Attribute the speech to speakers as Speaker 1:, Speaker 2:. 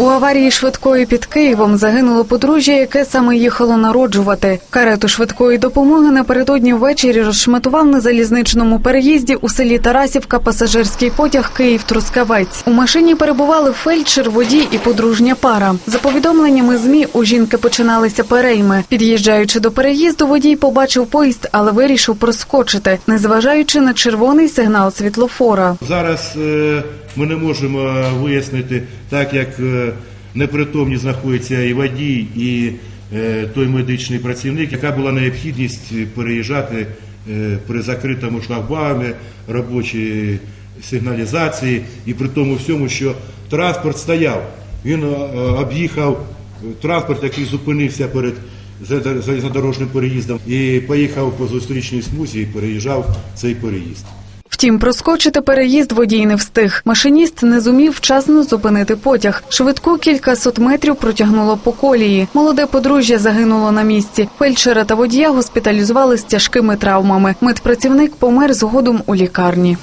Speaker 1: У аварії швидкої під Києвом загинуло подружжя, яке саме їхало народжувати. Карету швидкої допомоги напередодні ввечері розшматував на залізничному переїзді у селі Тарасівка пасажирський потяг Київ-Трускавець. У машині перебували фельдшер, водій і подружня пара. За повідомленнями змі у жінки починалися перейми. Під'їжджаючи до переїзду, водій побачив поїзд, але вирішив проскочити, незважаючи на червоний сигнал світлофора.
Speaker 2: Зараз е, ми не можемо вияснити, так як е, непритомні знаходяться і водій, і е, той медичний працівник, яка була необхідність переїжджати е, при закритому шлагбаумі, робочій сигналізації, і при тому всьому, що транспорт стояв. Він е, об'їхав транспорт, який зупинився перед залізнодорожним переїздом, і поїхав по зустрічній смузі і переїжджав цей переїзд.
Speaker 1: Втім, проскочити переїзд водій не встиг. Машиніст не зумів вчасно зупинити потяг. Швидку кількасот метрів протягнуло по колії. Молоде подружжя загинуло на місці. Фельдшера та водія госпіталізували з тяжкими травмами. Медпрацівник помер згодом у лікарні.